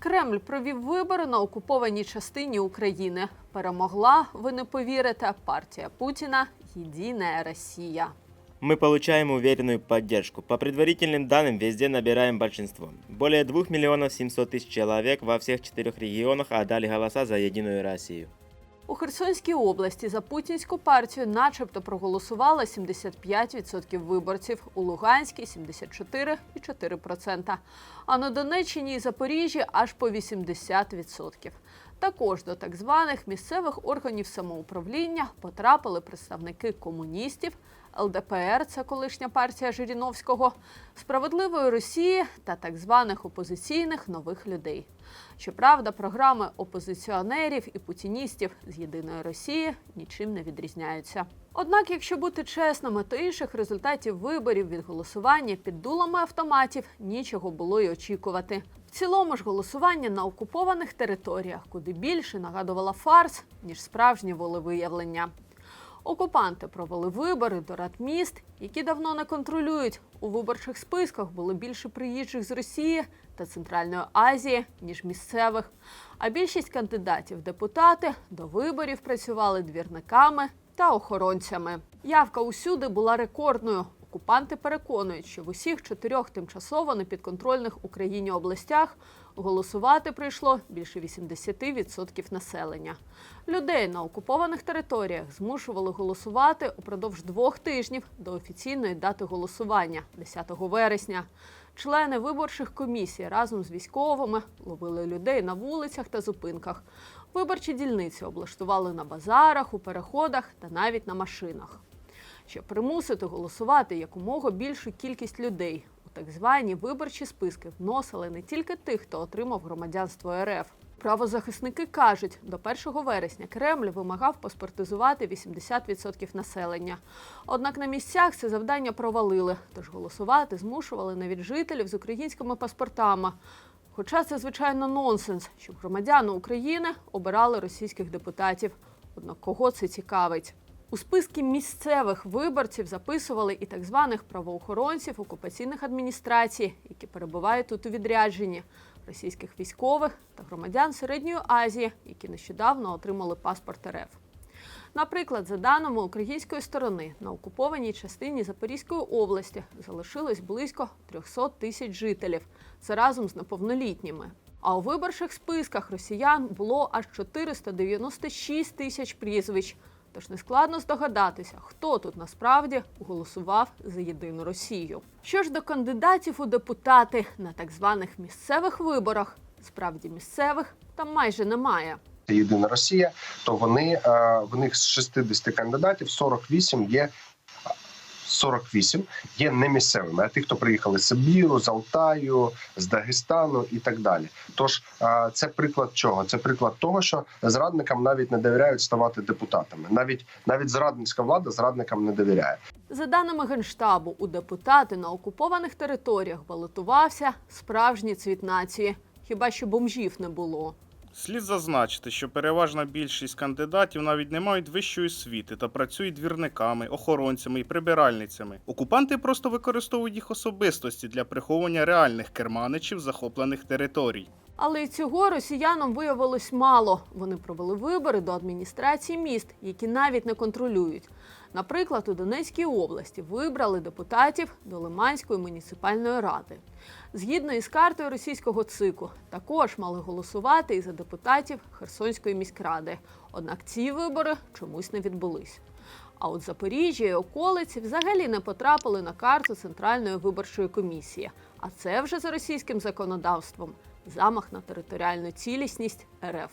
Кремль провів вибори на окупованій частині України. Перемогла, ви не повірите, партія Путіна Єдина Росія. Мы получаем уверенную поддержку. По предварительным данным, везде набираем большинство. Более 2 миллионов 700 тысяч человек во всех четырех регионах отдали голоса за Единую Россию. У Херсонській області за путінську партію, начебто, проголосувало 75% виборців, у Луганській 74,4%, а на Донеччині і Запоріжжі аж по 80%. Також до так званих місцевих органів самоуправління потрапили представники комуністів, ЛДПР, це колишня партія Жириновського, справедливої Росії та так званих опозиційних нових людей. Щоправда, програми опозиціонерів і путіністів з єдиної Росії нічим не відрізняються. Однак, якщо бути чесними, то інших результатів виборів від голосування під дулами автоматів нічого було й очікувати. В цілому ж голосування на окупованих територіях куди більше нагадувала фарс ніж справжнє волевиявлення. Окупанти провели вибори до рад міст, які давно не контролюють. У виборчих списках було більше приїжджих з Росії та Центральної Азії, ніж місцевих. А більшість кандидатів депутати до виборів працювали двірниками та охоронцями. Явка усюди була рекордною. Окупанти переконують, що в усіх чотирьох тимчасово непідконтрольних Україні областях голосувати прийшло більше 80% населення. Людей на окупованих територіях змушували голосувати упродовж двох тижнів до офіційної дати голосування 10 вересня. Члени виборчих комісій разом з військовими ловили людей на вулицях та зупинках. Виборчі дільниці облаштували на базарах, у переходах та навіть на машинах щоб примусити голосувати якомога більшу кількість людей. У так звані виборчі списки вносили не тільки тих, хто отримав громадянство РФ. Правозахисники кажуть, до 1 вересня Кремль вимагав паспортизувати 80% населення. Однак на місцях це завдання провалили, тож голосувати змушували навіть жителів з українськими паспортами. Хоча це звичайно нонсенс, щоб громадяни України обирали російських депутатів. Однак кого це цікавить? У списки місцевих виборців записували і так званих правоохоронців окупаційних адміністрацій, які перебувають тут у відрядженні, російських військових та громадян Середньої Азії, які нещодавно отримали паспорт РФ. Наприклад, за даними української сторони, на окупованій частині Запорізької області залишилось близько 300 тисяч жителів. Це разом з неповнолітніми. А у виборчих списках росіян було аж 496 тисяч прізвищ. Тож не складно здогадатися, хто тут насправді голосував за єдину Росію. Що ж до кандидатів у депутати на так званих місцевих виборах, справді місцевих там майже немає. Єдина Росія, то вони е, в них з 60 кандидатів 48 є. 48 є не місцевими, а ті, хто приїхали з Сибіру, з Алтаю, з Дагестану і так далі. Тож це приклад чого? Це приклад того, що зрадникам навіть не довіряють ставати депутатами. Навіть навіть зрадницька влада зрадникам не довіряє. За даними генштабу, у депутати на окупованих територіях балотувався справжній цвіт нації. Хіба що бомжів не було. Слід зазначити, що переважна більшість кандидатів навіть не мають вищої освіти та працюють двірниками, охоронцями і прибиральницями. Окупанти просто використовують їх особистості для приховування реальних керманичів захоплених територій. Але й цього росіянам виявилось мало. Вони провели вибори до адміністрації міст, які навіть не контролюють. Наприклад, у Донецькій області вибрали депутатів до Лиманської муніципальної ради. Згідно із картою російського цику, також мали голосувати і за депутатів Херсонської міськради. Однак ці вибори чомусь не відбулись. А от Запоріжжя і околиці взагалі не потрапили на карту Центральної виборчої комісії. А це вже за російським законодавством замах на територіальну цілісність РФ.